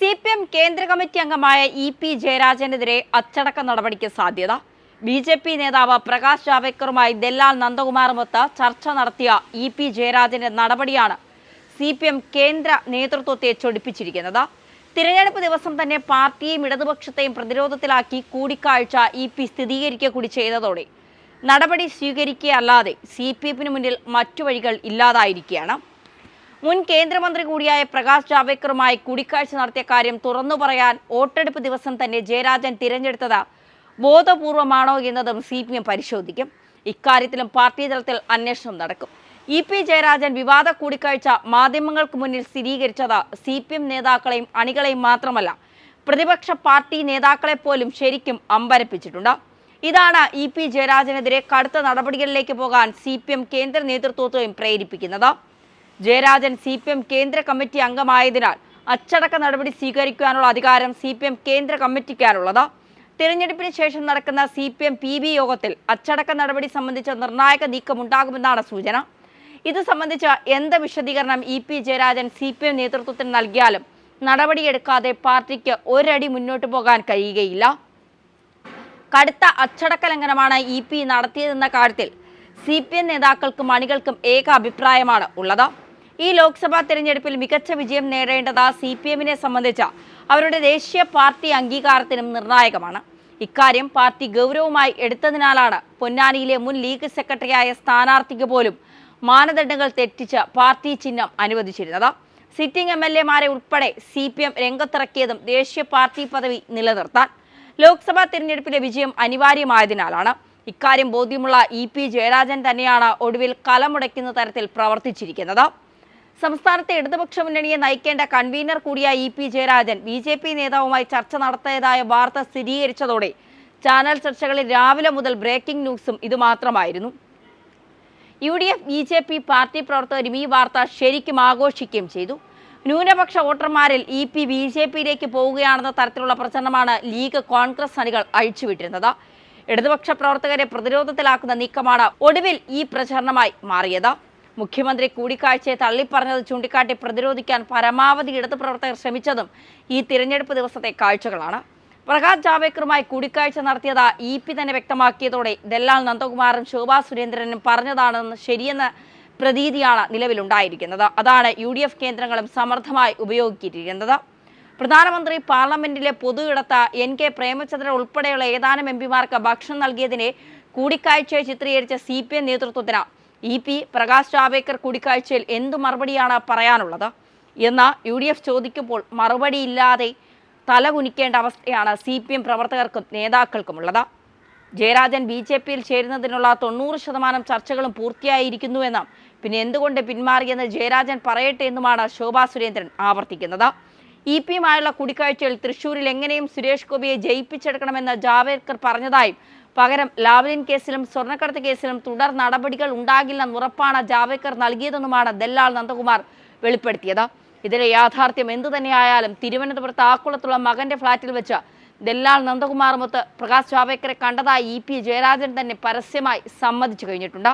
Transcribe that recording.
C P M കേന്ദ്ര committee അംഗമായ E P ജയരാജനെതിരെ അച്ചടക്ക നടപടിക്ക് സാധ്യത. ബി ജെ പി നേതാവ് പ്രകാശ് ജാവ്ദേക്കറുമായി ദല്ലാൽ നന്ദകുമാറുമൊത്ത് ചർച്ച നടത്തിയ ഇ പി ജയരാജന്റെ നടപടിയാണ് സി പി എം കേന്ദ്ര നേതൃത്വത്തെ ചൊടിപ്പിച്ചിരിക്കുന്നത്. തിരഞ്ഞെടുപ്പ് ദിവസം തന്നെ പാർട്ടിയെയും ഇടതുപക്ഷത്തെയും പ്രതിരോധത്തിലാക്കി കൂടിക്കാഴ്ച ഇ പി സ്ഥിരീകരിക്കുക കൂടി ചെയ്തതോടെ. നടപടി സ്വീകരിക്കുകയല്ലാതെ സി പി എഫിന് മുന്നിൽ മറ്റു വഴികൾ ഇല്ലാതായിരിക്കുകയാണ്. മുൻ കേന്ദ്രമന്ത്രി കൂടിയായ പ്രകാശ് ജാവ്ദേക്കറുമായി കൂടിക്കാഴ്ച നടത്തിയ കാര്യം തുറന്നു പറയാൻ വോട്ടെടുപ്പ് ദിവസം തന്നെ ജയരാജൻ തിരഞ്ഞെടുത്തത് ബോധപൂർവമാണോ എന്നതും സി പി എം പരിശോധിക്കും. ഇക്കാര്യത്തിലും പാർട്ടി തലത്തിൽ അന്വേഷണം നടക്കും. ഇ പി ജയരാജൻ വിവാദ കൂടിക്കാഴ്ച മാധ്യമങ്ങൾക്ക് മുന്നിൽ സ്ഥിരീകരിച്ചത് സി പി എം നേതാക്കളെയും അണികളെയും മാത്രമല്ല പ്രതിപക്ഷ പാർട്ടി നേതാക്കളെ പോലും ശരിക്കും അമ്പരപ്പിച്ചിട്ടുണ്ട്. ഇതാണ് ഇ പി ജയരാജനെതിരെ കടുത്ത നടപടികളിലേക്ക് പോകാൻ സി പി എം കേന്ദ്ര നേതൃത്വത്തെയും പ്രേരിപ്പിക്കുന്നത്. ജയരാജൻ സി പി എം കേന്ദ്ര കമ്മിറ്റി അംഗമായതിനാൽ അച്ചടക്ക നടപടി സ്വീകരിക്കാനുള്ള അധികാരം സി പി എം കേന്ദ്ര കമ്മിറ്റിക്കാണുള്ളത്. തിരഞ്ഞെടുപ്പിന് ശേഷം നടക്കുന്ന C P M P B യോഗത്തിൽ അച്ചടക്ക നടപടി സംബന്ധിച്ച നിർണായക നീക്കമുണ്ടാകുമെന്നാണ് സൂചന. ഇത് സംബന്ധിച്ച എന്ത് വിശദീകരണം E P Jayarajan C P M നേതൃത്വത്തിന് നൽകിയാലും നടപടിയെടുക്കാതെ പാർട്ടിക്ക് ഒരടി മുന്നോട്ട് പോകാൻ കഴിയുകയില്ല. കടുത്ത അച്ചടക്ക ലംഘനമാണ് ഇ പി നടത്തിയതെന്ന കാര്യത്തിൽ സി പി എം നേതാക്കൾക്കും അണികൾക്കും ഏക അഭിപ്രായമാണ് ഉള്ളത്. ഈ ലോക്സഭാ തെരഞ്ഞെടുപ്പിൽ മികച്ച വിജയം നേടേണ്ടത് സി പി എമ്മിനെ സംബന്ധിച്ച അവരുടെ ദേശീയ പാർട്ടി അംഗീകാരത്തിനും നിർണായകമാണ്. ഇക്കാര്യം പാർട്ടി ഗൗരവമായി എടുത്തതിനാലാണ് പൊന്നാനിയിലെ മുൻ ലീഗ് സെക്രട്ടറിയായ സ്ഥാനാർത്ഥിക്ക് പോലും മാനദണ്ഡങ്ങൾ തെറ്റിച്ച് പാർട്ടി ചിഹ്നം അനുവദിച്ചിരുന്നത്. സിറ്റിംഗ് എം എൽ എമാരെ ഉൾപ്പെടെ സി പി എം രംഗത്തിറക്കിയതും ദേശീയ പാർട്ടി പദവി നിലനിർത്താൻ ലോക്സഭാ തിരഞ്ഞെടുപ്പിലെ വിജയം അനിവാര്യമായതിനാലാണ്. ഇക്കാര്യം ബോധ്യമുള്ള ഇ പി ജയരാജൻ തന്നെയാണ് ഒടുവിൽ കലമുടയ്ക്കുന്ന തരത്തിൽ പ്രവർത്തിച്ചിരിക്കുന്നത്. സംസ്ഥാനത്തെ ഇടതുപക്ഷ മുന്നണിയെ നയിക്കേണ്ട കൺവീനർ കൂടിയായ E P Jayarajan B J P നേതാവുമായി ചർച്ച നടത്തിയതായ വാർത്ത സ്ഥിരീകരിച്ചതോടെ ചാനൽ ചർച്ചകളിൽ രാവിലെ മുതൽ ബ്രേക്കിംഗ് ന്യൂസും ഇതുമാത്രമായിരുന്നു. U D F B J P party പ്രവർത്തകരും ഈ വാർത്ത ശരിക്കും ആഘോഷിക്കുകയും ചെയ്തു. ന്യൂനപക്ഷ വോട്ടർമാരിൽ ഇ പി ബി ജെ പിയിലേക്ക് പോവുകയാണെന്ന തരത്തിലുള്ള പ്രചരണമാണ് ലീഗ് കോൺഗ്രസ് അണികൾ അഴിച്ചുവിട്ടിരുന്നത്. ഇടതുപക്ഷ പ്രവർത്തകരെ പ്രതിരോധത്തിലാക്കുന്ന നീക്കമാണ് ഒടുവിൽ ഈ പ്രചരണമായി മാറിയത്. മുഖ്യമന്ത്രി കൂടിക്കാഴ്ചയെ തള്ളിപ്പറഞ്ഞത് ചൂണ്ടിക്കാട്ടി പ്രതിരോധിക്കാൻ പരമാവധി ഇടതു പ്രവർത്തകർ ശ്രമിച്ചതും ഈ തിരഞ്ഞെടുപ്പ് ദിവസത്തെ കാഴ്ചകളാണ്. പ്രകാശ് ജാവേക്കറുമായി കൂടിക്കാഴ്ച നടത്തിയത് ഇ പി തന്നെ വ്യക്തമാക്കിയതോടെ ദല്ലാൽ നന്ദകുമാറും ശോഭാ സുരേന്ദ്രനും പറഞ്ഞതാണെന്ന് ശരിയെന്ന പ്രതീതിയാണ് നിലവിലുണ്ടായിരിക്കുന്നത്. അതാണ് യു ഡി എഫ് കേന്ദ്രങ്ങളും സമർത്ഥമായി ഉപയോഗിച്ചിരിക്കുന്നത്. പ്രധാനമന്ത്രി പാർലമെന്റിലെ പൊതു ഇടത്ത എൻ കെ പ്രേമചന്ദ്രൻ ഉൾപ്പെടെയുള്ള ഏതാനും എം പിമാർക്ക് ഭക്ഷണം നൽകിയതിനെ കൂടിക്കാഴ്ചയെ ചിത്രീകരിച്ച സി പി എം നേതൃത്വത്തിന് ഇ പി പ്രകാശ് ജാവേക്കർ കൂടിക്കാഴ്ചയിൽ എന്തു മറുപടിയാണ് പറയാനുള്ളത്? എന്ന് യു ഡി എഫ് ചോദിക്കുമ്പോൾ മറുപടിയില്ലാതെ തലകുനിക്കേണ്ട അവസ്ഥയാണ് സി പി എം പ്രവർത്തകർക്കും നേതാക്കൾക്കുമുള്ളത്. ജയരാജൻ ബി ജെ പിയിൽ ചേരുന്നതിനുള്ള തൊണ്ണൂറ് ശതമാനം ചർച്ചകളും പൂർത്തിയായിരിക്കുന്നുവെന്നും പിന്നെ എന്തുകൊണ്ട് പിന്മാറിയെന്ന് ജയരാജൻ പറയട്ടെ എന്നുമാണ് ശോഭാ സുരേന്ദ്രൻ ആവർത്തിക്കുന്നത്. ഇ പിയുമായുള്ള കൂടിക്കാഴ്ചയിൽ തൃശൂരിൽ എങ്ങനെയും സുരേഷ് ഗോപിയെ ജയിപ്പിച്ചെടുക്കണമെന്ന് ജാവേദ്കർ പറഞ്ഞതായും പകരം ലാവ്ലിൻ കേസിലും സ്വർണക്കടത്ത് കേസിലും തുടർ നടപടികൾ ഉണ്ടാകില്ലെന്ന് ഉറപ്പാണ് ജാവേക്കർ നൽകിയതെന്നുമാണ് ദല്ലാൽ നന്ദകുമാർ വെളിപ്പെടുത്തിയത്. ഇതിലെ യാഥാർത്ഥ്യം എന്തു തന്നെയായാലും തിരുവനന്തപുരത്ത് ആക്കുളത്തുള്ള മകന്റെ ഫ്ളാറ്റിൽ വെച്ച് ദല്ലാൽ നന്ദകുമാറുമൊത്ത് പ്രകാശ് ജാവേക്കറെ കണ്ടതായി ഇ പി ജയരാജൻ തന്നെ പരസ്യമായി സമ്മതിച്ചു കഴിഞ്ഞിട്ടുണ്ട്.